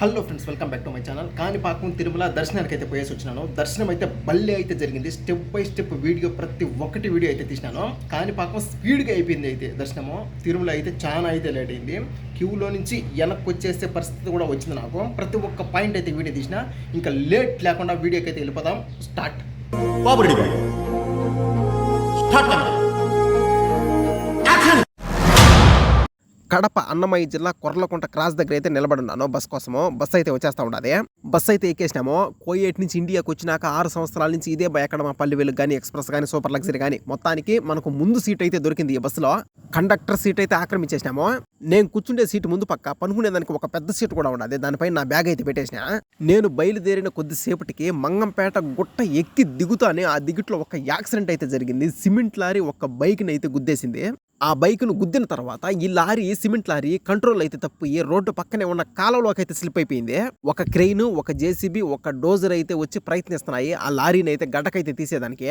Hello friends welcome back to my channel. Kanipakam Tirumala దర్శనానికి అయితే పోయేసి వచ్చినాను. దర్శనం అయితే బల్లే అయితే జరిగింది. స్టెప్ బై స్టెప్ వీడియో ప్రతి ఒక్కటి వీడియో అయితే తీసినాను. కాణిపాకం స్పీడ్గా అయిపోయింది అయితే దర్శనము. తిరుమల అయితే చాలా అయితే లేట్ అయింది. క్యూలో నుంచి వెనక్కి వచ్చేసే పరిస్థితి కూడా వచ్చింది నాకు. ప్రతి ఒక్క పాయింట్ అయితే వీడియో తీసిన ఇంకా లేట్ లేకుండా వీడియోకి అయితే వెళ్ళిపోదాం. స్టార్ట్. స్టార్ట్. కడప అన్నమయ్య జిల్లా కొర్లకుంట క్రాస్ దగ్గర అయితే నిలబడున్నాను బస్ కోసము. బస్ అయితే వచ్చేస్తా ఉండదు. బస్ అయితే ఎక్కేసినాము. కోయేట్ నుంచి ఇండియాకి వచ్చినాక ఆరు సంవత్సరాల నుంచి ఇదే ఎక్కడ మా పల్లెవేలు కానీ ఎక్స్ప్రెస్ కానీ సూపర్ లగ్జరీ కానీ మొత్తానికి మనకు ముందు సీట్ అయితే దొరికింది ఈ బస్సులో. కండక్టర్ సీట్ అయితే ఆక్రమించేసినాము. నేను కూర్చుండే సీటు ముందు పక్క పనుకునే దానికి ఒక పెద్ద సీట్ కూడా ఉండదు. దానిపై నా బ్యాగ్ అయితే పెట్టేసిన. నేను బయలుదేరిన కొద్దిసేపటికి మంగంపేట గుట్ట ఎక్కి దిగుతానే ఆ దిగుట్లో ఒక యాక్సిడెంట్ అయితే జరిగింది. సిమెంట్ లారీ ఒక బైక్ని అయితే గుద్దేసింది. ఆ బైక్ను గుద్దిన తర్వాత ఈ లారీ సిమెంట్ లారీ కంట్రోల్ అయితే తప్పి రోడ్డు పక్కనే ఉన్న కాలంలోకి అయితే స్లిప్ అయిపోయింది ఒక క్రెయిన్ ఒక జేసీబీ ఒక డోజర్ అయితే వచ్చి ప్రయత్నిస్తున్నాయి ఆ లారీని అయితే గడ్డకైతే తీసేదానికి.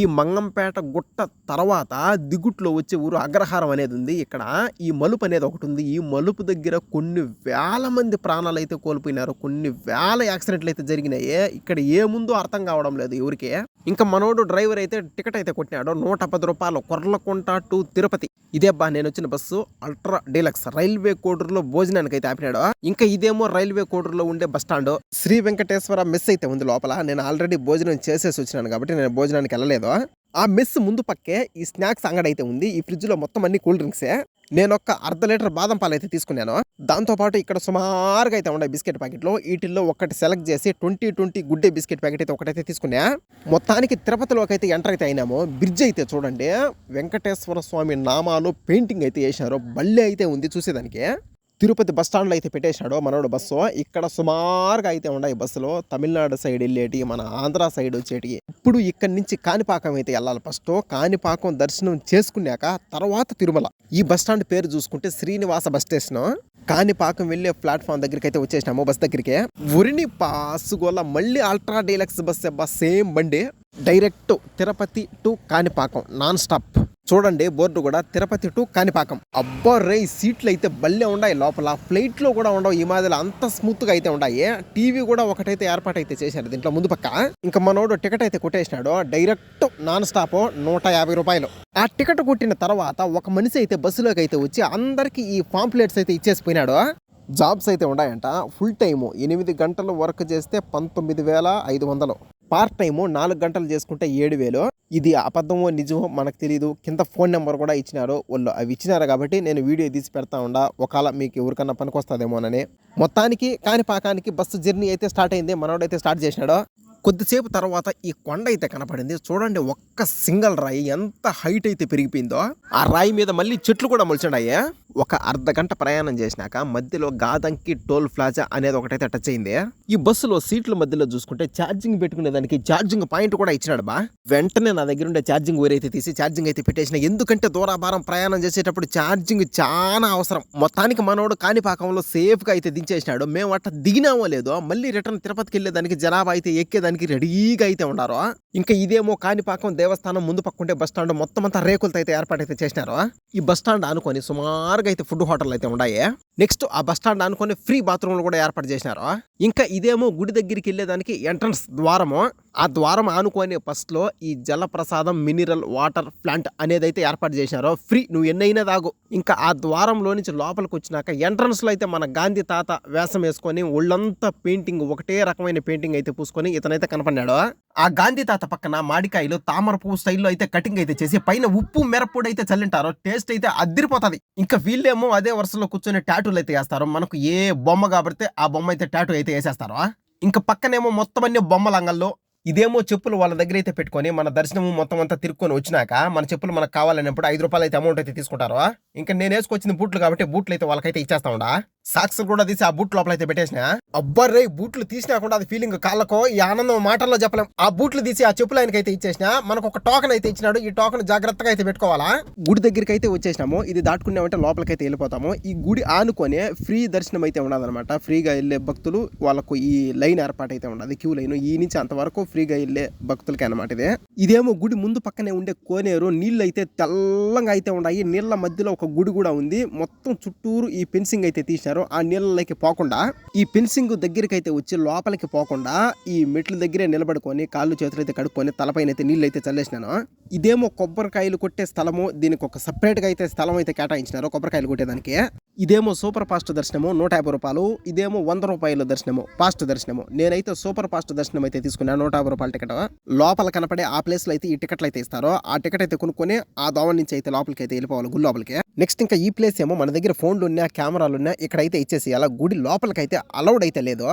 ఈ మంగంపేట గుట్ట తర్వాత దిగుట్లో వచ్చే ఊరు అగ్రహారం అనేది ఉంది. ఇక్కడ ఈ మలుపు అనేది ఒకటి ఉంది. ఈ మలుపు దగ్గర కొన్ని వేల మంది ప్రాణాలు అయితే కోల్పోయినారు. కొన్ని వేల యాక్సిడెంట్లు అయితే జరిగినాయి. ఇక్కడ ఏముందో అర్థం కావడం లేదు ఎవరికి ఇంకా మనోడు డ్రైవర్ అయితే టికెట్ అయితే కొట్టినాడు. నూట పది రూపాయలు కొర్లకుంట టు తిరుపతి. ఇదే బా నేను వచ్చిన బస్సు అల్ట్రా డీలక్స్. రైల్వే కోడూరులో భోజనానికి అయితే ఆపినాడు. ఇంకా ఇదేమో రైల్వే కోడూరులో ఉండే bus stand. Sri Venkateswara mess అయితే ఉంది లోపల. నేను ఆల్రెడీ భోజనం చేసేసి వచ్చినాను కాబట్టి నేను భోజనానికి వెళ్ళలేదు. ఆ మెస్ ముందు పక్కే ఈ స్నాక్స్ అంగడి అయితే ఉంది. ఈ ఫ్రిడ్జ్లో మొత్తం అన్ని కూల్ డ్రింక్సే. నేను ఒక అర్ధ లీటర్ బాదం పాలు అయితే తీసుకున్నాను దాంతోపాటు ఇక్కడ సుమారుగా అయితే ఉన్నాయి బిస్కెట్ ప్యాకెట్లు. వీటిల్లో ఒకటి సెలెక్ట్ చేసి twenty twenty Good Day biscuit packet అయితే ఒకటైతే తీసుకున్నా. మొత్తానికి తిరుపతిలోకి అయితే ఎంటర్ అయితే అయినాము. బ్రిడ్జ్ అయితే చూడండి. వెంకటేశ్వర స్వామి నామాలు పెయింటింగ్ అయితే వేసినారు బళ్ళే అయితే ఉంది చూసేదానికి. తిరుపతి బస్ స్టాండ్లో అయితే పెట్టేశాడు మనోడు బస్సు. ఇక్కడ సుమారుగా అయితే ఉన్నాయి బస్సులో. తమిళనాడు సైడ్ వెళ్ళేటి మన ఆంధ్ర సైడ్ వచ్చేటి. ఇప్పుడు ఇక్కడి నుంచి కాణిపాకం అయితే వెళ్ళాలి ఫస్ట్ కాణిపాకం దర్శనం చేసుకున్నాక తర్వాత తిరుమల. ఈ బస్ స్టాండ్ పేరు చూసుకుంటే శ్రీనివాస బస్ స్టేషన్. కాణిపాకం వెళ్ళే ప్లాట్ఫామ్ దగ్గరికి అయితే వచ్చేసినాము బస్ దగ్గరికి. ఉరిని పాసుగోల మళ్ళీ ultra deluxe bus bus same బండి. Direct Tirupati to Kanipakam non stop. చూడండి బోర్డు కూడా తిరుపతి టు కాణిపాకం. అబ్బా రే సీట్లు అయితే బల్లే ఉన్నాయి లోపల ఫ్లైట్లో కూడా ఉండవు. ఈ మాదిరి అంత స్మూత్గా అయితే ఉన్నాయి టీవీ కూడా ఒకటైతే ఏర్పాటు అయితే చేశారు దీంట్లో ముందు పక్క. ఇంకా మనోడు టికెట్ అయితే కొట్టేసినాడు. డైరెక్ట్ నాన్ స్టాప్ నూట యాభై రూపాయలు. ఆ టికెట్ కొట్టిన తర్వాత ఒక మనిషి అయితే బస్సులోకి అయితే వచ్చి అందరికీ ఈ పాంప్లెట్స్ అయితే ఇచ్చేసిపోయినాడు. జాబ్స్ అయితే ఉన్నాయంట. Full time. ఎనిమిది గంటలు వర్క్ చేస్తే పంతొమ్మిది వేల ఐదు వందలు. పార్ట్ టైము నాలుగు గంటలు చేసుకుంటే ఏడు వేలు. ఇది అబద్ధమో నిజమో మనకు తెలియదు కింద ఫోన్ నెంబర్ కూడా ఇచ్చినారు. వాళ్ళు అవి ఇచ్చినారు కాబట్టి నేను వీడియో తీసి పెడతా ఉండా. ఒకవేళ మీకు ఎవరికన్నా పనికొస్తుందేమోనని. మొత్తానికి కాణిపాకానికి బస్సు జర్నీ అయితే స్టార్ట్ అయింది. మనోడైతే స్టార్ట్ చేసినాడు. కొద్దిసేపు తర్వాత ఈ కొండ అయితే కనపడింది. చూడండి ఒక్క సింగల్ రాయి ఎంత హైట్ అయితే పెరిగిపోయిందో. ఆ రాయి మీద మళ్ళీ చెట్లు కూడా మొలిచాయి ఒక అర్ధ గంట ప్రయాణం చేసినాక మధ్యలో గాదంకి టోల్ ప్లాజా అనేది ఒకటైతే టచ్ అయింది. ఈ బస్సులో సీట్ల మధ్యలో చూసుకుంటే ఛార్జింగ్ పెట్టుకునే దానికి ఛార్జింగ్ పాయింట్ కూడా ఇచ్చినాడు బా. వెంటనే నా దగ్గర ఉండే ఛార్జింగ్ ఊరైతే తీసి ఛార్జింగ్ అయితే పెట్టేసిన. ఎందుకంటే దూరాభారం ప్రయాణం చేసేటప్పుడు ఛార్జింగ్ చాలా అవసరం. మొత్తానికి మనోడు కాణిపాకంలో సేఫ్గా అయితే దించేసినాడు. మేము అట్ట దిగినామో లేదో మళ్ళీ రిటర్న్ తిరుపతికి వెళ్ళేదానికి జనాభా అయితే ఎక్కేదానికి రెడీగా అయితే ఉన్నారు ఇంకా ఇదేమో కాణిపాకం దేవస్థానం ముందు పక్కుంటే బస్ స్టాండ్ మొత్తం అంతా రేకులతో అయితే ఏర్పాటు అయితే చేసినారు ఈ బస్ స్టాండ్ అనుకొని సుమారుగా అయితే ఫుడ్ హోటల్ అయితే ఉన్నాయి నెక్స్ట్ ఆ బస్ స్టాండ్ అనుకొని ఫ్రీ బాత్రూమ్లు కూడా ఏర్పాటు చేసినారు ఇంకా ఇదేమో గుడి దగ్గరికి వెళ్ళేదానికి ఎంట్రన్స్ ద్వారము. ఆ ద్వారం ఆనుకొని ఫస్ట్లో ఈ జలప్రసాదం మినరల్ వాటర్ ప్లాంట్ అనేది అయితే ఏర్పాటు చేసినారు ఫ్రీ నువ్వు ఎన్నైనా తాగు. ఇంకా ఆ ద్వారంలో నుంచి లోపలికి వచ్చినాక ఎంట్రన్స్లో అయితే మన గాంధీ తాత వేషం వేసుకొని ఒళ్ళంతా పెయింటింగ్ ఒకటే రకమైన పెయింటింగ్ అయితే పూసుకొని ఇతనైతే కనపడినాడు ఆ గాంధీ తాత పక్కన మాడికాయలు తామర పువ్వు స్టైల్లో అయితే కటింగ్ అయితే చేసి పైన ఉప్పు మిరప్పొడి అయితే చల్లింటారు టేస్ట్ అయితే అదిరిపోతుంది. ఇంకా వీళ్ళేమో అదే వరుసలో కూర్చొని టాటూలు అయితే వేస్తారు. మనకు ఏ బొమ్మ కాబట్టి ఆ బొమ్మ అయితే టాటూ అయితే వేసేస్తారు. ఇంకా పక్కనేమో మొత్తం అన్ని బొమ్మల అంగల్లో ఇదేమో చెప్పులు వాళ్ళ దగ్గర అయితే పెట్టుకొని మన దర్శనం మొత్తం అంతా తిరుక్కొని వచ్చినాక మన చెప్పులు మనకు కావాలన్నప్పుడు ఐదు రూపాయలు అయితే అమౌంట్ అయితే తీసుకుంటారు. ఇంకా నేను వేసుకొచ్చిన బూట్లు కాబట్టి బూట్లు అయితే వాళ్ళకైతే ఇచ్చేస్తా ఉండా. సాక్స్ కూడా తీసి ఆ బూట్ లోపల అయితే పెట్టేసిన? అబ్బర్రే బూట్లు తీసినా కూడా అది ఫీలింగ్ కాళ్ళకో ఈ ఆనందం మాటల్లో చెప్పలేం. ఆ బూట్లు తీసి ఆ చెప్పులు ఆయనకి అయితే ఇచ్చేసిన మనకు ఒక టోకన్ అయితే ఇచ్చినాడు. ఈ టోకన్ జాగ్రత్తగా అయితే పెట్టుకోవాలా? గుడి దగ్గరికి అయితే వచ్చేసినాము. ఇది దాటుకున్నామంటే లోపలికి అయితే వెళ్ళిపోతాము. ఈ గుడి ఆనుకొని ఫ్రీ దర్శనం అయితే ఉండదన్నమాట. ఫ్రీగా వెళ్ళే భక్తులు వాళ్ళకు ఈ లైన్ ఏర్పాటు అయితే ఉండదు. Queue line. ఈ నుంచి అంతవరకు ఫ్రీగా వెళ్ళే భక్తులకి అనమాట ఇదే. ఇదేమో గుడి ముందు పక్కనే ఉండే కోనేరు. నీళ్ళు అయితే తెల్లంగా అయితే ఉన్నాయి. నీళ్ళ మధ్యలో ఒక గుడి కూడా ఉంది. మొత్తం చుట్టూరు ఈ ఫెన్సింగ్ అయితే తీసిన తీసినారో ఆ నీళ్ళలోకి పోకుండా ఈ ఫెన్సింగ్ దగ్గరికి అయితే వచ్చి లోపలికి పోకుండా ఈ మెట్ల దగ్గరే నిలబడుకొని కాళ్ళు చేతులు అయితే కడుక్కొని తలపైన అయితే నీళ్ళు అయితే చల్లేసినాను. ఇదేమో కొబ్బరికాయలు కొట్టే స్థలము దీనికి ఒక సపరేట్గా అయితే స్థలం అయితే కేటాయించినారు కొబ్బరికాయలు కొట్టేదానికి. ఇదేమో సూపర్ ఫాస్ట్ దర్శనము నూట యాభై రూపాయలు ఇదేమో వంద రూపాయల దర్శనము ఫాస్ట్ దర్శనము. నేనైతే సూపర్ ఫాస్ట్ దర్శనం అయితే తీసుకున్నాను నూట యాభై రూపాయల టికెట్. లోపల కనపడే ఆ ప్లేస్లో అయితే ఈ టికెట్లు అయితే ఇస్తారో ఆ టికెట్ అయితే కొనుక్కొని ఆ దోమ నుంచి అయితే లోపలికి అయితే వెళ్ళిపోవాలి గుడి లోపలికి. నెక్స్ట్ ఇంకా ఈ ప్లేస్ ఏమో మన దగ్గర ఫోన్లు ఉన్నా కెమెరాలు ఉన్నా ఇక్కడైతే ఇచ్చేసి అలా గుడి లోపలికి అయితే అలౌడ్ అయితే లేదు.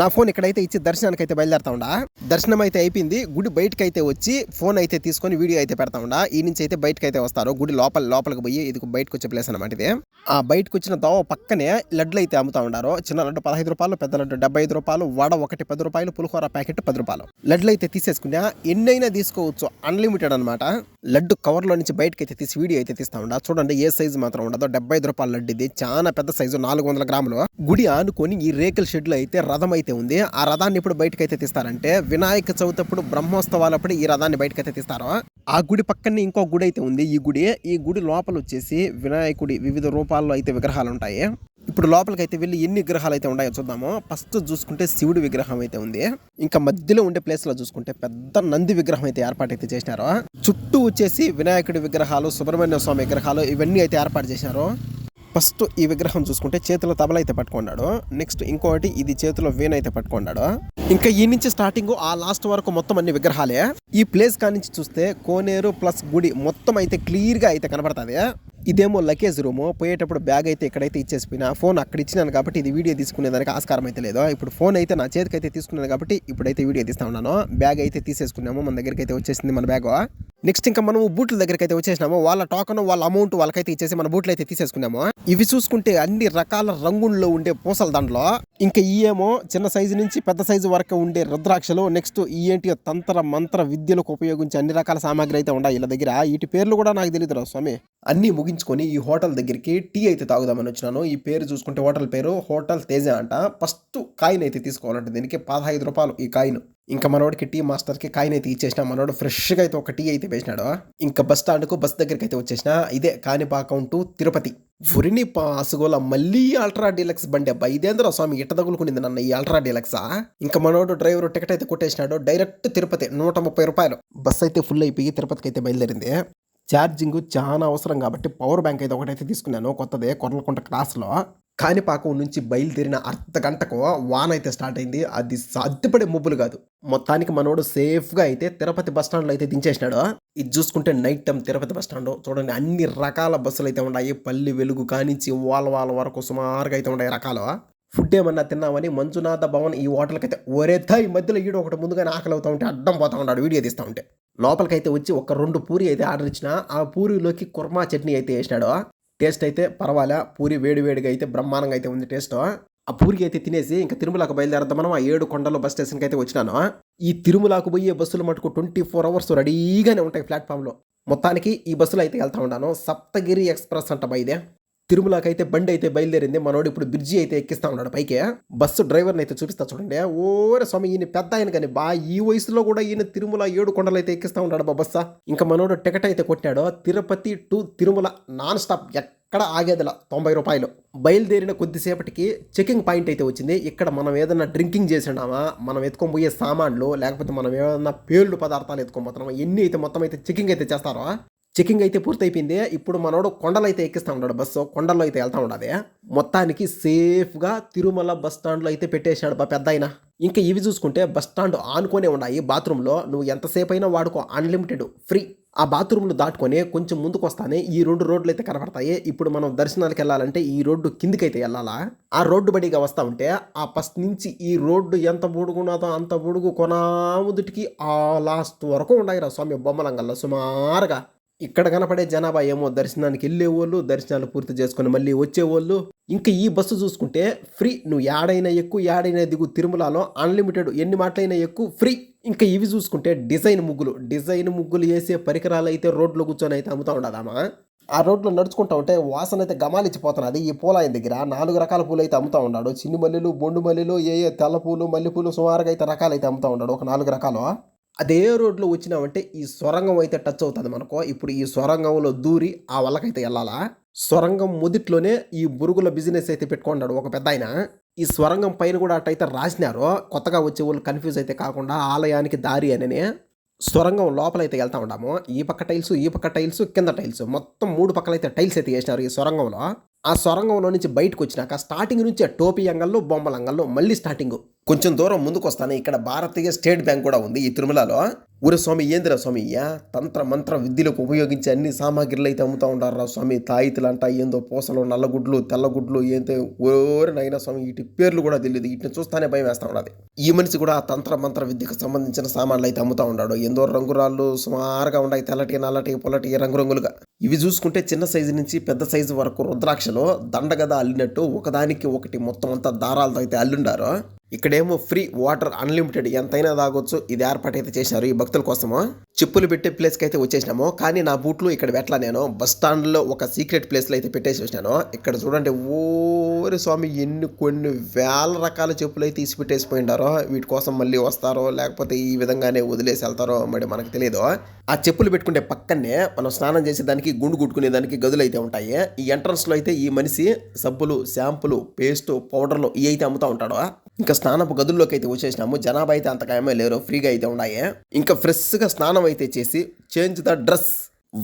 నా ఫోన్ ఇక్కడైతే ఇచ్చి దర్శనానికి అయితే బయలుదేరుతా ఉండా. దర్శనం అయితే అయిపోయింది. గుడి బయటకు అయితే వచ్చి ఫోన్ అయితే తీసుకొని వీడియో అయితే పెడతా ఉండా. ఈ నుంచి అయితే బయటకి అయితే వస్తారు. గుడి లోపల లోపలికి పోయి ఇది బయటకు వచ్చే ప్లేస్ అనమాట ఇది. ఆ బయటకు వచ్చిన దోవ పక్కనే లడ్లు అయితే అమ్ముతా ఉండారు. చిన్న లడ్డు పదహైదు రూపాయలు పెద్ద లడ్డు డెబ్బై ఐదు రూపాయలు వడ ఒకటి పది రూపాయలు పులిహోర ప్యాకెట్ పది రూపాయలు. లడ్లు అయితే తీసేసుకున్నా ఎన్నైనా తీసుకోవచ్చు. అన్లిమిటెడ్ అనమాట లడ్డు కవర్లో నుంచి బయటకి అయితే తీసి వీడియో అయితే తీస్తా ఉండ. చూడండి ఏ సైజు మాత్రం ఉండదో. డెబ్బై ఐదు రూపాయల లడ్డు ఇది. చాలా పెద్ద సైజు నాలుగు వందల గ్రాములు. గుడి ఆనుకొని ఈ రేకుల షెడ్లో అయితే రథం అయితే ఉంది. ఆ రథాన్ని ఇప్పుడు బయటకు అయితే తీస్తారంటే వినాయక చవితి అప్పుడు బ్రహ్మోత్సవాలప్పుడు ఈ రథాన్ని బయటకు అయితే తీస్తారు. ఆ గుడి పక్కనే ఇంకో గుడి అయితే ఉంది. ఈ గుడి ఈ గుడి లోపల వచ్చేసి వినాయకుడి వివిధ రూపాల్లో అయితే విగ్రహాలు ఉంటాయి. ఇప్పుడు లోపలికి అయితే వెళ్ళి ఎన్ని విగ్రహాలు అయితే ఉన్నాయో చూద్దాము. ఫస్ట్ చూసుకుంటే శివుడి విగ్రహం అయితే ఉంది. ఇంకా మధ్యలో ఉండే ప్లేస్లో చూసుకుంటే పెద్ద నంది విగ్రహం అయితే ఏర్పాటు అయితే చేసినారు. చుట్టూ వచ్చేసి వినాయకుడి విగ్రహాలు సుబ్రహ్మణ్య స్వామి విగ్రహాలు ఇవన్నీ అయితే ఏర్పాటు చేసినారు. ఫస్ట్ ఈ విగ్రహం చూసుకుంటే చేతిలో తబల అయితే పట్టుకున్నాడు. నెక్స్ట్ ఇంకోటి ఇది చేతిలో వీణ అయితే పట్టుకున్నాడు. ఇంకా ఈ నుంచి స్టార్టింగ్ ఆ లాస్ట్ వరకు మొత్తం అన్ని విగ్రహాలే. ఈ ప్లేస్ కానించి చూస్తే కోనేరు ప్లస్ గుడి మొత్తం అయితే క్లియర్గా అయితే కనబడుతుంది. ఇదేమో లగేజ్ రూమ్. పోయేటప్పుడు బ్యాగ్ అయితే ఇక్కడైతే ఇచ్చేసిపోయినా ఫోన్ అక్కడ ఇచ్చినాను కాబట్టి ఇది వీడియో తీసుకునేదానికి ఆస్కారం అయితే లేదు. ఇప్పుడు ఫోన్ అయితే నా చేతికి అయితే తీసుకున్నాను కాబట్టి ఇప్పుడైతే వీడియో తీస్తా ఉన్నాను. బ్యాగ్ అయితే తీసేసుకున్నాము మన దగ్గరికి అయితే వచ్చేసింది మన బ్యాగ్. నెక్స్ట్ ఇంకా మనం బూట్ల దగ్గరికి అయితే వచ్చేసినాము. వాళ్ళ టోకన్ వాళ్ళ అమౌంట్ వాళ్ళకైతే ఇచ్చేసి మన బూట్లు అయితే తీసేసుకున్నాము. ఇవి చూసుకుంటే అన్ని రకాల రంగుల్లో ఉండే పూసల దాంట్లో ఇంకా ఈ ఏమో చిన్న సైజు నుంచి పెద్ద సైజు వరకు ఉండే రుద్రాక్షలు నెక్స్ట్ ఈ ఏంటి తంత్ర మంత్ర విద్యలకు ఉపయోగించే అన్ని రకాల సామాగ్రి అయితే ఉన్నాయి వీళ్ళ దగ్గర. వీటి పేర్లు కూడా నాకు తెలియదు రా స్వామి. అన్ని ముగించుకొని ఈ హోటల్ దగ్గరికి టీ అయితే తాగుదామని వచ్చినాను. ఈ పేరు చూసుకుంటే హోటల్ పేరు హోటల్ తేజ అంట. ఫస్ట్ కాయిన్ అయితే తీసుకోవాలంటే దీనికి. పదహైదు రూపాయలు ఈ కాయిన్. ఇంకా మనోడికి టీ మాస్టర్కి కాయిన్ అయితే ఇచ్చేసిన మనోడు ఫ్రెష్గా అయితే ఒక టీ అయితే వేసినాడు. ఇంకా బస్ స్టాండ్కు బస్ దగ్గరికి అయితే వచ్చేసిన ఇదే కాణిపాకం టు తిరుపతి. ఉరిని పాసుగోల మళ్ళీ అల్ట్రా డీలక్స్ బండి అబ్బా ఇదేంద్ర స్వామి ఇట్ట తగులుకునింది నన్ను ఈ అల్ట్రా డీలక్సా? ఇంకా మనోడు డ్రైవర్ టికెట్ అయితే కొట్టేసినాడు డైరెక్ట్ తిరుపతి నూట ముప్పై రూపాయలు. బస్ అయితే ఫుల్ అయిపోయి తిరుపతికి అయితే బయలుదేరింది. ఛార్జింగ్ చాలా అవసరం కాబట్టి పవర్ బ్యాంక్ అయితే ఒకటైతే తీసుకున్నాను కొత్తదే కొర్లకుంట క్లాస్లో కాణిపాకం నుంచి బయలుదేరిన అర్ధ గంటకు వాన అయితే స్టార్ట్ అయింది. అది సాధ్యపడే ముబ్బులు కాదు. మొత్తానికి మనోడు సేఫ్గా అయితే తిరుపతి బస్ స్టాండ్లో అయితే దించేసినాడు. ఇది చూసుకుంటే night time Tirupati bus stand. చూడండి అన్ని రకాల బస్సులు అయితే ఉన్నాయి. పల్లి వెలుగు కానించి వాళ్ళ వాళ్ళ వరకు సుమారుగా అయితే ఉన్నాయి రకాలు. ఫుడ్ ఏమన్నా తిన్నామని మంజునాథ భవన్ ఈ హోటల్కి అయితే ఒరేతా ఈ మధ్యలో ఈడు ఒకటి ముందుగానే ఆకలి అవుతా ఉంటే అడ్డం పోతా ఉన్నాడు. వీడియో తీస్తా ఉంటే. లోపలికైతే వచ్చి ఒక రెండు పూరి అయితే ఆర్డర్ ఇచ్చిన. ఆ పూరిలోకి కుర్మా చట్నీ అయితే వేసినాడు. టేస్ట్ అయితే పర్వాలే పూరి వేడివేడిగా అయితే బ్రహ్మాండంగా అయితే ఉంది టేస్ట్. ఆ పూరికి అయితే తినేసి ఇంకా తిరుమలకు బయలుదేరద్దాం మనం. ఆ ఏడు కొండల బస్ స్టేషన్కి అయితే వచ్చినాను. ఈ తిరుమలకు పోయే బస్సులు మటుకు ట్వంటీ ఫోర్ అవర్స్ రెడీగానే ఉంటాయి ప్లాట్ఫామ్లో. మొత్తానికి ఈ బస్సులో అయితే వెళ్తా ఉన్నాను. సప్తగిరి ఎక్స్ప్రెస్ అంట బయదే తిరుమలకి అయితే బండి అయితే బయలుదేరింది. మనోడు ఇప్పుడు బ్రిడ్జి అయితే ఎక్కిస్తా ఉన్నాడు పైకి. బస్సు డ్రైవర్ని అయితే చూపిస్తా చూడండి. ఓరే స్వామి ఈయన పెద్ద ఆయన కానీ బా ఈ వయసులో కూడా ఈయన తిరుమల ఏడు కొండలు అయితే ఎక్కిస్తా ఉన్నాడు బా బస్సా. ఇంకా మనోడు టికెట్ అయితే కొట్టాడు. Tirupati to Tirumala non stop ఎక్కడ ఆగేదిలా తొంభై రూపాయలు. బయలుదేరిన కొద్దిసేపటికి చెకింగ్ పాయింట్ అయితే వచ్చింది. ఇక్కడ మనం ఏదైనా డ్రింకింగ్ చేసినామా మనం ఎత్తుకొని పోయే సామాన్లు లేకపోతే మనం ఏదైనా పేర్లు పదార్థాలు ఎత్తుకొని పోతున్నామా ఎన్ని అయితే మొత్తం అయితే చెకింగ్ అయితే చేస్తారో చెకింగ్ అయితే పూర్తయిపోయింది. ఇప్పుడు మనోడు కొండలు అయితే ఎక్కిస్తా ఉన్నాడు బస్సు. కొండల్లో అయితే వెళ్తా ఉండదు మొత్తానికి సేఫ్గా తిరుమల బస్ స్టాండ్లో అయితే పెట్టేశాడు బా పెద్ద అయినా ఇంకా ఇవి చూసుకుంటే బస్ స్టాండ్ ఆనుకొనే ఉన్నాయి బాత్రూంలో. నువ్వు ఎంతసేపు అయినా వాడుకో అన్లిమిటెడ్ ఫ్రీ ఆ బాత్రూమ్లు దాటుకొని కొంచెం ముందుకు వస్తానే ఈ రెండు రోడ్లు అయితే కనబడతాయి. ఇప్పుడు మనం దర్శనాలకు వెళ్ళాలంటే ఈ రోడ్డు కిందికైతే వెళ్ళాలా? ఆ రోడ్డు బడిగా వస్తూ ఉంటే ఆ ఫస్ట్ నుంచి ఈ రోడ్డు ఎంత పొడుగున్నదో అంత బుడుగు కొనాముదుటికి ఆ లాస్ట్ వరకు ఉన్నాయి రా స్వామి బొమ్మలంగల్లో సుమారుగా. ఇక్కడ కనపడే జనాభా ఏమో దర్శనానికి వెళ్ళేవాళ్ళు దర్శనాలు పూర్తి చేసుకొని మళ్ళీ వచ్చేవాళ్ళు ఇంకా ఈ బస్సు చూసుకుంటే ఫ్రీ. నువ్వు యాడైనా ఎక్కువ యాడైనా దిగు తిరుమలలో అన్లిమిటెడ్ ఎన్ని మాటలైనా ఎక్కువ ఫ్రీ. ఇంకా ఇవి చూసుకుంటే డిజైన్ ముగ్గులు. డిజైన్ ముగ్గులు వేసే పరికరాలు అయితే రోడ్లో కూర్చొని అయితే అమ్ముతా ఉండదామా? ఆ రోడ్లో నడుచుకుంటా ఉంటే వాసన అయితే గమాలిచ్చిపోతున్నది. ఈ పూలాయన దగ్గర నాలుగు రకాల పూలు అయితే అమ్ముతా ఉన్నాడు. చిన్ని మల్లెలు బొండు మల్లెలు ఏ ఏ తెల్ల పూలు మల్లెపూలు సుమారుగా అయితే రకాలు అయితే అమ్ముతా ఉన్నాడు. ఒక నాలుగు రకాలు. అదే రోడ్లో వచ్చినామంటే ఈ సొరంగం అయితే టచ్ అవుతుంది మనకు. ఇప్పుడు ఈ సొరంగంలో దూరి ఆ వల్లకైతే వెళ్ళాలా? సొరంగం మొదట్లోనే ఈ బురుగుల బిజినెస్ అయితే పెట్టుకున్నాడు ఒక పెద్ద ఆయన. ఈ స్వరంగం పైన కూడా అట్టయితే రాసినారు. కొత్తగా వచ్చే వాళ్ళు కన్ఫ్యూజ్ అయితే కాకుండా ఆలయానికి దారి అని స్వరంగం లోపల అయితే వెళ్తా ఉన్నాము ఈ పక్క టైల్స్ ఈ పక్క టైల్స్ కింద టైల్స్ మొత్తం మూడు పక్కల అయితే టైల్స్ అయితే వేసినారు ఈ సొరంగంలో. ఆ సొరంగంలో నుంచి బయటకు వచ్చినాక స్టార్టింగ్ నుంచి టోపీ అంగల్లో బొమ్మల అంగల్లో మళ్ళీ స్టార్టింగ్ కొంచెం దూరం ముందుకు వస్తాను ఇక్కడ భారతీయ స్టేట్ బ్యాంక్ కూడా ఉంది ఈ తిరుమలలో. ఊరి స్వామి ఏందిరా స్వామి? యా తంత్ర మంత్ర విద్యలకు ఉపయోగించే అన్ని సామాగ్రిలు అయితే అమ్ముతా ఉంటారు స్వామి. తాయితులు అంట ఏందో పూసలు నల్లగుడ్లు తెల్లగుడ్లు ఏంతో ఓరి నైనా స్వామి వీటి పేర్లు కూడా తెలియదు వీటిని చూస్తానే భయం వేస్తా ఉన్నది ఈ మనిషి కూడా ఆ తంత్ర మంత్ర విద్యకు సంబంధించిన సామాన్లు అయితే అమ్ముతా ఉన్నాడు ఎందో రంగురాళ్ళు సుమారుగా ఉన్నాయి. తెల్లటి నల్లటి పొల్లటి రంగురంగులుగా. ఇవి చూసుకుంటే చిన్న సైజు నుంచి పెద్ద సైజు వరకు రుద్రాక్షలు దండగద అల్లినట్టు ఒకదానికి ఒకటి మొత్తం అంతా దారాలతో అయితే అల్లుండారు. ఇక్కడేమో ఫ్రీ వాటర్ అన్లిమిటెడ్ ఎంతైనా తాగొచ్చు. ఇది ఏర్పాటు అయితే చేశారు ఈ భక్తుల కోసము? చెప్పులు పెట్టే ప్లేస్కి అయితే వచ్చేసినాము. కానీ నా బూట్లు ఇక్కడ పెట్టలా నేను. బస్ స్టాండ్లో ఒక సీక్రెట్ ప్లేస్లో అయితే పెట్టేసి వచ్చినాను. ఇక్కడ చూడండి ఓరి స్వామి ఎన్ని కొన్ని వేల రకాల చెప్పులు అయితే తీసి పెట్టేసి పోయిండారో. వీటి కోసం మళ్ళీ వస్తారో లేకపోతే ఈ విధంగానే వదిలేసి వెళ్తారో మరి మనకు తెలియదు. ఆ చెప్పులు పెట్టుకుంటే పక్కనే మనం స్నానం చేసేదానికి గుండు కుట్టుకునేదానికి గదులు అయితే ఉంటాయి. ఈ ఎంట్రన్స్లో అయితే ఈ మనిషి సబ్బులు షాంపులు పేస్ట్ పౌడర్లు ఇవి అయితే అమ్ముతా ఉంటాడు. ఇంకా స్నానపు గదుల్లోకి అయితే వచ్చేసినాము. జనాభా అయితే అంతగా లేరు. ఫ్రీగా అయితే ఉన్నాయి. ఇంకా ఫ్రెష్గా స్నానం అయితే చేసి change the dress.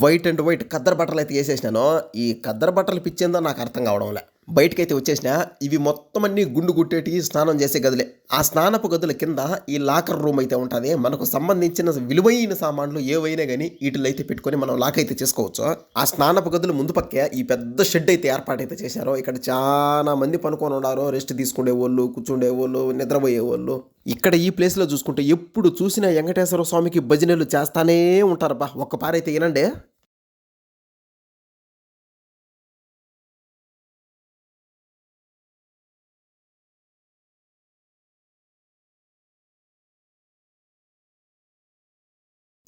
White and white కద్దర బట్టలు అయితే వేసేసినాను. ఈ కద్దర బట్టలు పిచ్చేందో నాకు అర్థం కావడంలే బయటకైతే వచ్చేసిన ఇవి మొత్తం అన్ని గుండు గుట్టేటి స్నానం చేసే గదులే. ఆ స్నానపు గదుల కింద ఈ లాకర్ రూమ్ అయితే ఉంటుంది. మనకు సంబంధించిన విలువైన సామాన్లు ఏవైనా కానీ వీటిలో అయితే పెట్టుకొని మనం లాక్ అయితే చేసుకోవచ్చు. ఆ స్నానపు గదుల ముందు పక్కే ఈ పెద్ద షెడ్ అయితే ఏర్పాటు అయితే చేశారు. ఇక్కడ చాలా మంది పనుకొని ఉన్నారు. రెస్ట్ తీసుకునే వాళ్ళు కూర్చుండే వాళ్ళు నిద్రపోయే వాళ్ళు. ఇక్కడ ఈ ప్లేస్లో చూసుకుంటే ఎప్పుడు చూసినా వెంకటేశ్వర స్వామికి భజనలు చేస్తానే ఉంటారు. బా ఒక్క పారైతే వినండి.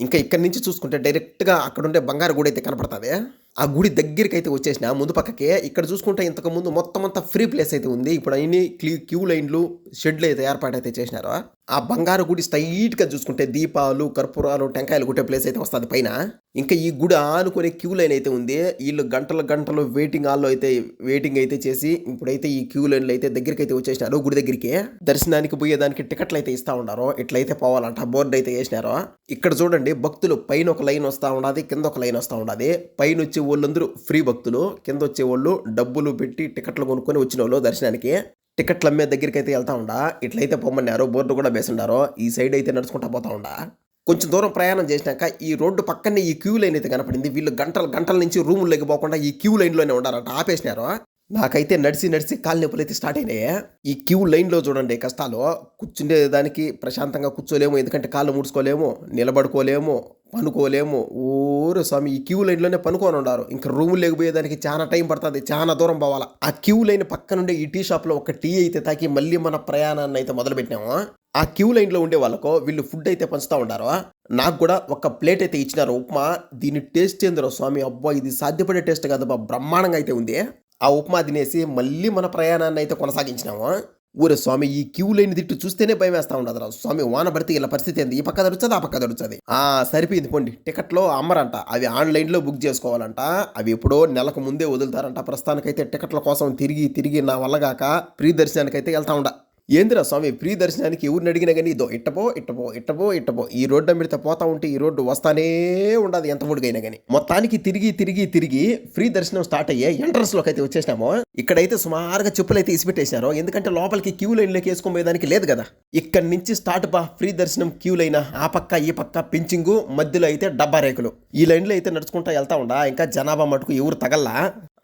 ఇంకా ఇక్కడి నుంచి చూసుకుంటే డైరెక్ట్గా అక్కడుండే బంగారు గుడి అయితే కనపడుతుంది ఆ గుడి దగ్గరికి అయితే వచ్చేసిన ముందు పక్కకే ఇక్కడ చూసుకుంటే ఇంతకు ముందు మొత్తం అంతా ఫ్రీ ప్లేస్ అయితే ఉంది. ఇప్పుడు అన్ని క్లీ క్యూ లైన్లు షెడ్లు అయితే ఏర్పాటు అయితే చేసినారు? ఆ బంగారు గుడి స్ట్రైట్గా చూసుకుంటే దీపాలు కర్పూరాలు టెంకాయలు కొట్టే ప్లేస్ అయితే వస్తుంది పైన. ఇంకా ఈ గుడి ఆనుకునే క్యూ లైన్ అయితే ఉంది. వీళ్ళు గంటలు గంటలు వెయిటింగ్ హాల్లో అయితే వెయిటింగ్ అయితే చేసి ఇప్పుడైతే ఈ క్యూ లైన్లు అయితే దగ్గరికి అయితే వచ్చేసినారు గుడి దగ్గరికి. దర్శనానికి పోయేదానికి టికెట్లు అయితే ఇస్తా ఉన్నారు ఇట్లయితే పోవాలంట బోర్డు అయితే వేసినారు. ఇక్కడ చూడండి భక్తులు పైన ఒక లైన్ వస్తా ఉన్నది కింద ఒక లైన్ వస్తా ఉండదు పైన వచ్చి వాళ్ళందరూ ఫ్రీ భక్తులు. కింద వచ్చే వాళ్ళు డబ్బులు పెట్టి టికెట్లు కొనుక్కొని వచ్చిన వాళ్ళు దర్శనానికి. టికెట్లు అమ్మే దగ్గరికి అయితే వెళ్తా ఉండా. ఇట్లయితే పొమ్మన్నారు. బోర్డు కూడా వేసుండారు. ఈ సైడ్ అయితే నడుచుకుంటా పోతా ఉండా. కొంచెం దూరం ప్రయాణం చేసినాక ఈ రోడ్డు పక్కనే ఈ క్యూ లైన్ అయితే కనపడింది. వీళ్ళు గంటల గంటల నుంచి రూముల్లోకి పోకుండా ఈ క్యూ లైన్లోనే ఉండారంట. ఆపేసినారు. నాకైతే నడిచి నడిచి కాలు నొప్పులు అయితే స్టార్ట్ అయినాయి. ఈ క్యూ లైన్లో చూడండి కష్టాలు. కూర్చుండే దానికి ప్రశాంతంగా కూర్చోలేము ఎందుకంటే కాళ్ళు ముడుచుకోలేము నిలబడుకోలేము పనుకోలేము. ఊరు స్వామి ఈ క్యూ లైన్లోనే పనుకొని ఉన్నారు. ఇంకా రూమ్ లేకపోయేదానికి చాలా టైం పడుతుంది చాలా దూరం పోవాలా. ఆ క్యూ లైన్ పక్కన ఈ టీ షాప్లో ఒక టీ అయితే తాకి మళ్ళీ మన ప్రయాణాన్ని అయితే మొదలుపెట్టినాము. ఆ క్యూ లైన్లో ఉండే వాళ్ళకు వీళ్ళు ఫుడ్ అయితే పంచుతా ఉంటారు నాకు కూడా ఒక ప్లేట్ అయితే ఇచ్చినారు ఉప్మా. దీని టేస్ట్ ఏందిరో స్వామి? అబ్బా ఇది సాధ్యపడే టేస్ట్ కాదు బ్రహ్మాండంగా అయితే ఉంది. ఆ ఉప్మా తినేసి మళ్ళీ మన ప్రయాణాన్ని అయితే కొనసాగించినాము. ఊరే స్వామి ఈ క్యూ లైన్ తిట్టు చూస్తేనే భయం వేస్తా ఉండదు రా. స్వామి వాన పడితే ఇలా పరిస్థితి ఏంది? ఈ పక్క దొరుకుతుంది ఆ పక్క దొరుకుతుంది ఆ సరిపోయింది పోండి. టికెట్లో అమ్మరంట. అవి ఆన్లైన్లో బుక్ చేసుకోవాలంట. అవి ఎప్పుడో నెలకు ముందే వదులుతారంట. ప్రస్తుతానికైతే టికెట్ల కోసం తిరిగి తిరిగి నా వల్ల కాక ప్రీ దర్శనానికి అయితే వెళ్తా ఉండ. ఏందిరా స్వామి ప్రీ దర్శనానికి ఎవరిని అడిగినా కానీ ఇదో ఇట్టపో ఇట్టపో ఇట్టపో ఇట్టపో ఈ రోడ్డు అమ్మిడితే పోతా ఉంటే ఈ రోడ్డు వస్తానే ఉండదు ఎంత పొడుగైనా కానీ మొత్తానికి తిరిగి తిరిగి తిరిగి ఫ్రీ దర్శనం స్టార్ట్ అయ్యే ఎంట్రన్స్లోకి అయితే వచ్చేసినాము. ఇక్కడైతే సుమారుగా చెప్పులు అయితే ఇసిపెట్టేశారు ఎందుకంటే లోపలికి క్యూ లైన్లోకి వేసుకోబోయేదానికి లేదు కదా. ఇక్కడి నుంచి స్టార్ట్ బా ఫ్రీ దర్శనం క్యూ లైన్ ఆ పక్క ఈ పక్క పించింగు మధ్యలో అయితే డబ్బా రేకులు. ఈ లైన్లో అయితే నడుచుకుంటా వెళ్తా ఉండా. ఇంకా జనాభా మటుకు ఎవరు తగల్లా.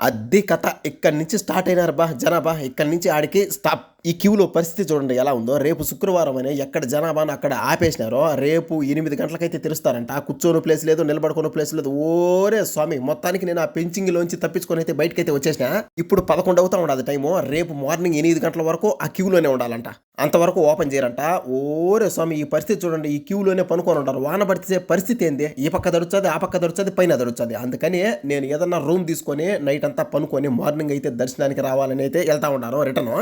అద్దె కథ ఇక్కడి నుంచి స్టార్ట్ అయినారు బా జనాభా ఇక్కడి నుంచి ఆడికి స్టాప్. ఈ క్యూలో పరిస్థితి చూడండి ఎలా ఉందో. రేపు శుక్రవారం అని ఎక్కడ జనాభాను అక్కడ ఆపేసినారో రేపు ఎనిమిది గంటలకైతే తెరుస్తారంట కూర్చోని ప్లేస్ లేదు నిలబడుకునే ప్లేస్ లేదు. ఓరే స్వామి మొత్తానికి నేను ఆ పెంచింగ్లోంచి తప్పించుకొని అయితే బయటకైతే వచ్చేసిన ఇప్పుడు పదకొండు అవుతా ఉండదు టైము. రేపు మార్నింగ్ ఎనిమిది గంటల వరకు ఆ క్యూలోనే ఉండాలంట. అంతవరకు ఓపెన్ చేయరంట. ఓరే స్వామి ఈ పరిస్థితి చూడండి ఈ క్యూలోనే పనుకొని ఉంటారు. వాన పడితే పరిస్థితి ఏంది? ఈ పక్క దొరుకుతుంది ఆ పక్క దొరుకుతుంది పైన దొరుకుతుంది. అందుకని నేను ఏదన్నా రూమ్ తీసుకొని నైట్ అంతా పనుకొని మార్నింగ్ అయితే దర్శనానికి రావాలని అయితే వెళ్తా ఉన్నారు రిటర్న్.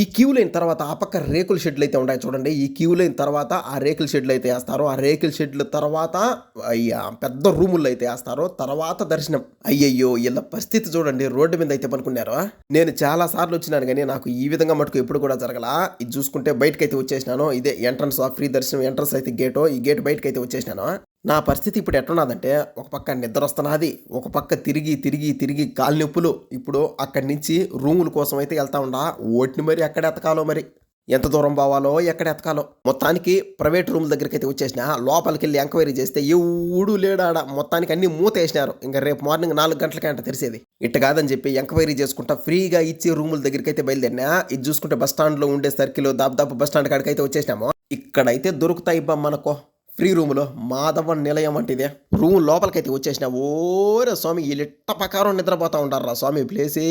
ఈ క్యూ లైన్ తర్వాత ఆ పక్క రేకుల షెడ్లు అయితే ఉన్నాయి చూడండి. ఈ క్యూ లైన్ తర్వాత ఆ రేకుల షెడ్లు అయితే వేస్తారు. ఆ రేకుల షెడ్ల తర్వాత అయ్యా పెద్ద రూముల్లో అయితే వేస్తారు. తర్వాత దర్శనం. అయ్యయ్యో వీళ్ళ పరిస్థితి చూడండి. రోడ్డు మీద అయితే పనుకున్నారు. నేను చాలా సార్లు వచ్చినాను కానీ నాకు ఈ విధంగా మటుకు ఎప్పుడు కూడా జరగల. ఇది చూసుకుంటే బయటకు అయితే వచ్చేసినాను ఇదే ఎంట్రన్స్ ఆఫ్ ఫ్రీ దర్శనం ఎంట్రన్స్ అయితే గేటు ఈ గేట్ బయటకు అయితే వచ్చేసినాను నా పరిస్థితి ఇప్పుడు ఎట్టున్నదంటే ఒక పక్క నిద్ర వస్తున్నది ఒక పక్క తిరిగి తిరిగి తిరిగి కాలు నొప్పులు. ఇప్పుడు అక్కడి నుంచి రూముల కోసం అయితే వెళ్తా ఉండా. ఓటిని మరి ఎక్కడ ఎతకాలో మరి? ఎంత దూరం పోవాలో ఎక్కడ ఎతకాలో. మొత్తానికి ప్రైవేట్ రూమ్ దగ్గరికి అయితే వచ్చేసిన లోపలికి వెళ్ళి ఎంక్వైరీ చేస్తే ఎవడు లేడాడ. మొత్తానికి అన్ని మూత వేసినారు ఇంకా రేపు మార్నింగ్ నాలుగు గంటలకి అంట తెరిసేది. ఇట్ట కాదని చెప్పి ఎంక్వైరీ చేసుకుంటా ఫ్రీగా ఇచ్చే రూముల దగ్గరికి అయితే బయలుదేరినా ఇది చూసుకుంటే బస్ స్టాండ్లో ఉండే సర్కిల్ దాదాపు బస్ స్టాండ్ కాడికి అయితే వచ్చేసినాము. ఇక్కడైతే దొరుకుతాయి బా మనకు. ఫ్రీ రూమ్లో మాధవ నిలయం అంటే ఇదే రూమ్ లోపలికైతే వచ్చేసిన ఓరే స్వామి వీళ్ళిట్ట ప్రకారం నిద్రపోతా ఉంటారా స్వామి. ప్లేసే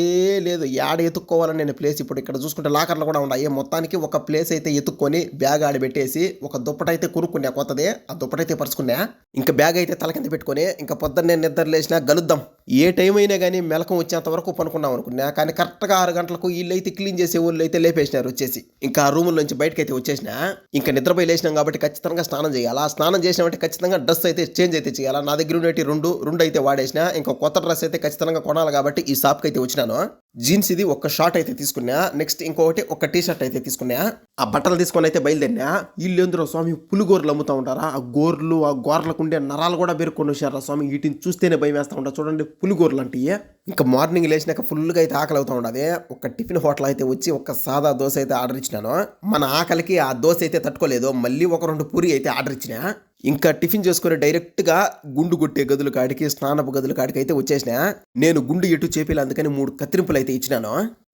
లేదు. యాడ ఎత్తుక్కోవాలని నేను ప్లేస్ ఇప్పుడు ఇక్కడ చూసుకుంటే లాకర్లు కూడా ఉన్నాయి మొత్తానికి ఒక ప్లేస్ అయితే ఎత్తుక్కొని బ్యాగ్ ఆడ పెట్టేసి ఒక దుప్పట అయితే కొనుక్కున్నా. కొత్తది. ఆ దుప్పట అయితే పరుచుకున్నా. ఇంకా బ్యాగ్ అయితే తల కింద పెట్టుకొని ఇంకా పొద్దున్నే నిద్ర లేచినా గలుద్దాం. ఏ టైం అయినా కానీ మెలకం వచ్చేంత వరకు పనుకున్నాం అనుకున్నా. కానీ కరెక్ట్గా ఆరు గంటలకు వీళ్ళు అయితే క్లీన్ చేసే వాళ్ళు అయితే లేపేసినారు వచ్చేసి. ఇంకా ఆ రూముల నుంచి బయటకైతే వచ్చేసినా. వచ్చేసిన ఇంకా నిద్రపోయి లేచినాం కాబట్టి ఖచ్చితంగా స్నానం చేయాలి. స్నానం చేసినామంటే ఖచ్చితంగా డ్రెస్ అయితే చేంజ్ అయితే చేయాలి? నా దగ్గర ఉండేటి రెండు రెండు అయితే వాడేసిన ఇంకా కొత్త డ్రెస్ అయితే ఖచ్చితంగా కొనాలి కాబట్టి ఈ షాప్కి అయితే వచ్చినాను. జీన్స్ ఇది ఒక షార్ట్ అయితే తీసుకున్నా నెక్స్ట్ ఇంకొకటి ఒక టీ షర్ట్ అయితే తీసుకున్నా ఆ బట్టలు తీసుకొని అయితే బయలుదేరినా వీళ్ళు ఎందులో స్వామి పులిగోర్లు అమ్ముతా ఉంటారా? ఆ గోర్లు ఆ గోర్లకు ఉండే నరాలు కూడా బెరుకొని వచ్చారా స్వామి? వీటిని చూస్తేనే భయం వేస్తూ ఉంటారు. చూడండి పులిగోర్లు అంటే ఇంకా మార్నింగ్ లేచినాక ఫుల్గా అయితే ఆకలి అవుతా ఉండదు. ఒక టిఫిన్ హోటల్ అయితే వచ్చి ఒక సాదా దోశ అయితే ఆర్డర్ ఇచ్చినాను. మన ఆకలికి ఆ దోశ అయితే తట్టుకోలేదు. మళ్ళీ ఒక రెండు పూరి అయితే ఆర్డర్ ఇచ్చిన. ఇంకా టిఫిన్ చేసుకుని డైరెక్ట్గా గుండు కొట్టే గదుల కాడికి స్నానపు గదుల కాడికి అయితే వచ్చేసిన నేను గుండు ఎటు చేపేలా అందుకని మూడు కత్తిరింపులు అయితే ఇచ్చినాను.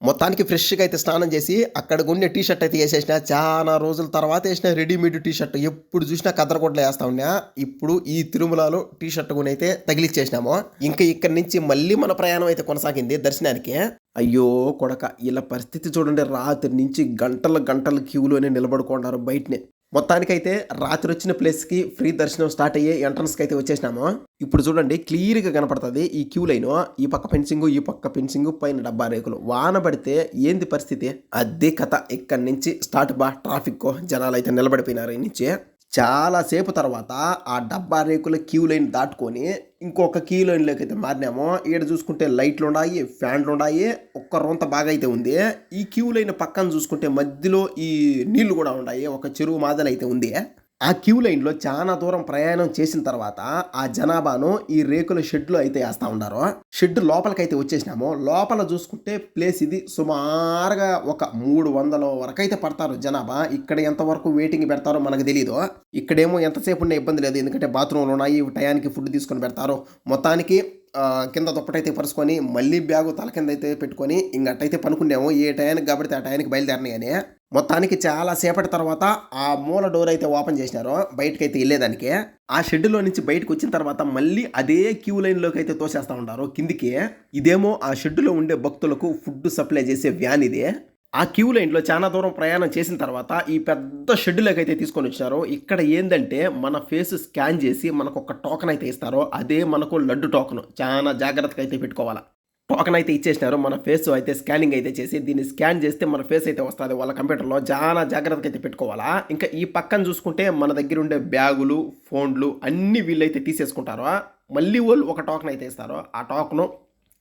మొత్తానికి ఫ్రెష్గా అయితే స్నానం చేసి అక్కడ ఉండే టీ షర్ట్ అయితే వేసేసిన చాలా రోజుల తర్వాత వేసిన రెడీమేడ్ టీ షర్ట్ ఎప్పుడు చూసినా కదరకోట్లో వేస్తా ఉన్నా. ఇప్పుడు ఈ తిరుమలలో టీ షర్ట్ కొని అయితే తగిలిచ్చేసినాము. ఇంకా ఇక్కడి నుంచి మళ్ళీ మన ప్రయాణం అయితే కొనసాగింది దర్శనానికి. అయ్యో కొడక ఇలా పరిస్థితి చూడండి. రాత్రి నుంచి గంటల గంటల క్యూలోనే నిలబడుకున్నారు బయటనే. మొత్తానికైతే రాత్రి వచ్చిన ప్లేస్కి ఫ్రీ దర్శనం స్టార్ట్ అయ్యే ఎంట్రన్స్కి అయితే వచ్చేసినాము. ఇప్పుడు చూడండి క్లియర్గా కనపడుతుంది ఈ క్యూ లైన్. ఈ పక్క ఫెన్సింగ్ ఈ పక్క ఫెన్సింగ్ పైన డబ్బా రేకులు. వాన పడితే ఏంది పరిస్థితి? అదే కథ. ఇక్కడి నుంచి స్టార్ట్ బా ట్రాఫిక్ జనాలు అయితే నిలబడిపోయినారు ఈ నుంచి. చాలా సేపు తర్వాత ఆ డబ్బా రేకుల క్యూ లైన్ దాటుకొని ఇంకొక క్యూ లైన్లోకి అయితే మారినామో ఈడ చూసుకుంటే లైట్లు ఉన్నాయి ఫ్యాన్లు ఉన్నాయి ఒక్క రొంత బాగా అయితే ఉంది. ఈ క్యూ లైన్ పక్కన చూసుకుంటే మధ్యలో ఈ నీళ్ళు కూడా ఉన్నాయి ఒక చెరువు మాదిరి అయితే ఉంది. ఆ క్యూ లైన్లో చాలా దూరం ప్రయాణం చేసిన తర్వాత ఆ జనాభాను ఈ రేకుల షెడ్లో అయితే వేస్తా ఉన్నారు. షెడ్ లోపలికైతే వచ్చేసినాము. లోపల చూసుకుంటే ప్లేస్ ఇది సుమారుగా ఒక మూడు వందల వరకు అయితే పడతారు జనాభా. ఇక్కడ ఎంతవరకు వెయిటింగ్ పెడతారో మనకు తెలియదు ఇక్కడేమో ఎంతసేపు ఉన్న ఇబ్బంది లేదు. ఎందుకంటే బాత్రూమ్లు ఉన్నాయి. టయానికి ఫుడ్ తీసుకొని పెడతారు. మొత్తానికి కింద దుప్పటైతే పరుచుకొని మళ్ళీ బ్యాగు తల కింద అయితే పెట్టుకొని ఇంకట్టయితే పనుకున్నాము. ఏ టయానికి కాబట్టి ఆ టయానికి బయలుదేరినాయి కానీ మొత్తానికి చాలా సేపటి తర్వాత ఆ మూల డోర్ అయితే ఓపెన్ చేసినారు బయటకు అయితే వెళ్ళేదానికి. ఆ షెడ్లో నుంచి బయటకు వచ్చిన తర్వాత మళ్ళీ అదే క్యూ లైన్లోకి అయితే తోసేస్తా ఉంటారు కిందికి. ఇదేమో ఆ షెడ్లో ఉండే భక్తులకు ఫుడ్ సప్లై చేసే వ్యాన్ ఇది. ఆ క్యూ లైన్లో చాలా దూరం ప్రయాణం చేసిన తర్వాత ఈ పెద్ద షెడ్యూల్లోకి అయితే తీసుకొని వచ్చినారు ఇక్కడ ఏంటంటే మన ఫేస్ స్కాన్ చేసి మనకు ఒక టోకెన్ అయితే ఇస్తారో అదే మనకు లడ్డు టోకెన్ చాలా జాగ్రత్తగా అయితే పెట్టుకోవాలా. టోకెన్ అయితే ఇచ్చేసినారు మన ఫేస్ అయితే స్కానింగ్ అయితే చేసి దీన్ని స్కాన్ చేస్తే మన ఫేస్ అయితే వస్తుంది వాళ్ళ కంప్యూటర్లో. చాలా జాగ్రత్తగా అయితే పెట్టుకోవాలా? ఇంకా ఈ పక్కన చూసుకుంటే మన దగ్గర ఉండే బ్యాగులు ఫోన్లు అన్ని వీళ్ళైతే తీసేసుకుంటారు? మళ్ళీ వాళ్ళు ఒక టోకన్ అయితే ఇస్తారు? ఆ టోకను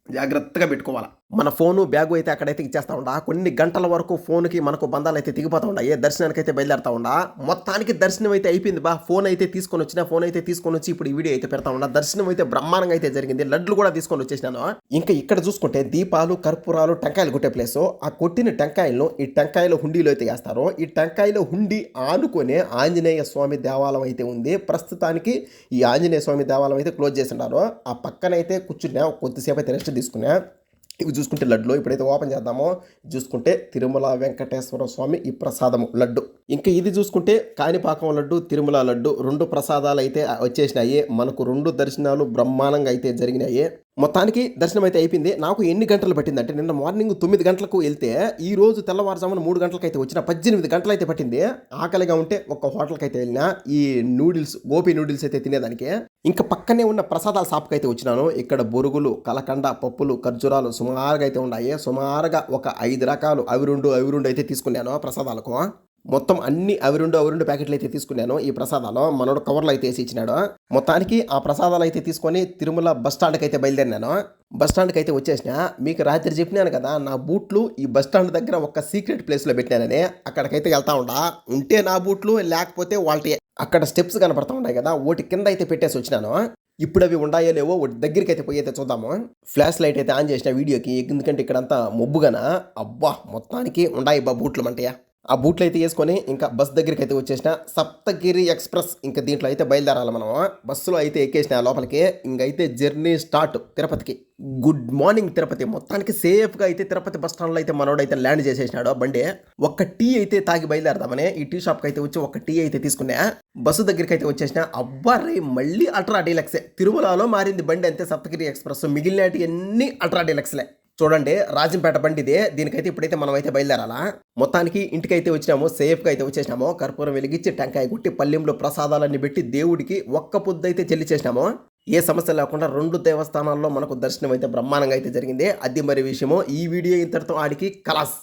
జాగ్రత్తగా పెట్టుకోవాలా. మన ఫోను బ్యాగు అయితే అక్కడైతే ఇచ్చేస్తా ఉండ. కొన్ని గంటల వరకు ఫోన్కి మనకు బంధాలు అయితే దిగిపోతా ఉన్నాయి దర్శనానికి అయితే బయలుదేరుతా ఉండ. మొత్తానికి దర్శనం అయితే అయిపోయింది బా. ఫోన్ అయితే తీసుకొని వచ్చిన ఫోన్ అయితే తీసుకొని వచ్చి ఇప్పుడు ఈ వీడియో అయితే పెడతా ఉండ. దర్శనం అయితే బ్రహ్మాండంగా అయితే జరిగింది. లడ్లు కూడా తీసుకొని వచ్చేసినాను. ఇంకా ఇక్కడ చూసుకుంటే దీపాలు కర్పూరాలు టెంకాయలు కొట్టే ప్లేస్ ఆ కొట్టిన టెంకాయలను ఈ టెంకాయల హుండీలో అయితే వేస్తారు. ఈ టెంకాయలో హుండీ ఆనుకునే ఆంజనేయ స్వామి దేవాలయం అయితే ఉంది. ప్రస్తుతానికి ఈ ఆంజనేయ స్వామి దేవాలయం అయితే క్లోజ్ చేసి ఉన్నారు. ఆ పక్కనైతే కూర్చున్నా కొద్దిసేపు అయితే రెస్ట్ తీసుకున్నా. ఇవి చూసుకుంటే లడ్డులో ఇప్పుడైతే ఓపెన్ చేద్దామో చూసుకుంటే తిరుమల వెంకటేశ్వర స్వామి ఈ ప్రసాదము లడ్డు. ఇంకా ఇది చూసుకుంటే కాణిపాకం లడ్డు తిరుమల లడ్డు రెండు ప్రసాదాలు అయితే వచ్చేసినాయి. మనకు రెండు దర్శనాలు బ్రహ్మాండంగా అయితే జరిగినాయి. మొత్తానికి దర్శనం అయితే అయిపోయింది. నాకు ఎన్ని గంటలు పట్టిందంటే నిన్న మార్నింగ్ తొమ్మిది గంటలకు వెళ్తే ఈ రోజు తెల్లవారుజామున మూడు గంటలకు అయితే వచ్చిన పద్దెనిమిది గంటలు అయితే పట్టింది. ఆకలిగా ఉంటే ఒక హోటల్కి అయితే వెళ్ళిన ఈ నూడిల్స్ గోపి నూడిల్స్ అయితే తినేదానికి. ఇంకా పక్కనే ఉన్న ప్రసాదాల షాప్కి అయితే వచ్చినాను. ఇక్కడ బొరుగులు కలకండ పప్పులు ఖర్జూరాలు సుమారుగా అయితే ఉన్నాయి. సుమారుగా ఒక ఐదు రకాలు అవి రెండు అవి రెండు అయితే తీసుకున్నాను ప్రసాదాలకు. మొత్తం అన్ని అవి రెండు అవి రెండు ప్యాకెట్లు అయితే తీసుకున్నాను ఈ ప్రసాదాలు. మనోడు కవర్లో అయితే వేసి ఇచ్చినాడు. మొత్తానికి ఆ ప్రసాదాలు అయితే తీసుకొని తిరుమల బస్ స్టాండ్కి అయితే బయలుదేరినాను. బస్ స్టాండ్కి అయితే వచ్చేసిన మీకు రాత్రి చెప్పినాను కదా నా బూట్లు ఈ బస్ స్టాండ్ దగ్గర ఒక సీక్రెట్ ప్లేస్లో పెట్టినానని. అక్కడికైతే వెళ్తా ఉండా. ఉంటే నా బూట్లు లేకపోతే వాళ్ళకి అక్కడ స్టెప్స్ కనపడతా ఉన్నాయి కదా ఓటి కింద అయితే పెట్టేసి వచ్చినాను. ఇప్పుడు అవి ఉన్నాయో లేవో ఒకటి దగ్గరికి అయితే పోయి అయితే చూద్దాము. ఫ్లాష్ లైట్ అయితే ఆన్ చేసిన వీడియోకి ఎందుకంటే ఇక్కడంతా మొబ్బుగానా? అబ్బా మొత్తానికి ఉండాయి బా బూట్లు అంటయా ఆ బూట్లు అయితే వేసుకొని ఇంకా బస్ దగ్గరికి అయితే వచ్చేసిన సప్తగిరి ఎక్స్ప్రెస్ ఇంకా దీంట్లో అయితే బయలుదేరాలి మనం బస్సులో అయితే ఎక్కేసిన లోపలికి ఇంకైతే జర్నీ స్టార్ట్ తిరుపతికి. Good morning Tirupati. మొత్తానికి సేఫ్గా అయితే తిరుపతి బస్ స్టాండ్లో అయితే మనోడైతే ల్యాండ్ చేసేసినాడు. బండి ఒక్క టీ అయితే తాగి బయలుదేరదామని ఈ టీ షాప్కి అయితే వచ్చి ఒక టీ అయితే తీసుకున్నా. బస్సు దగ్గరికి అయితే వచ్చేసిన అబ్బారే మళ్ళీ అల్ట్రా డీలక్సే. తిరుమలలో మారింది బండి అంతే సప్తగిరి ఎక్స్ప్రెస్. మిగిలినటి అన్ని అల్ట్రా డీలక్స్లే చూడండి రాజంపేట బండి ఇదే దీనికైతే ఇప్పుడైతే మనం అయితే బయలుదేరాలా? మొత్తానికి ఇంటికైతే వచ్చినాము సేఫ్గా అయితే వచ్చేసినాము. కర్పూరం వెలిగించి టెంకాయ కొట్టి పల్లెంలో ప్రసాదాలన్నీ పెట్టి దేవుడికి ఒక్క పొద్దు అయితే చెల్లి చేసినాము. ఏ సమస్య లేకుండా రెండు దేవస్థానాల్లో మనకు దర్శనం అయితే బ్రహ్మాండంగా అయితే జరిగింది. అది మరి విషయము. ఈ వీడియో ఇంతటితో ఆడికి కలాస్.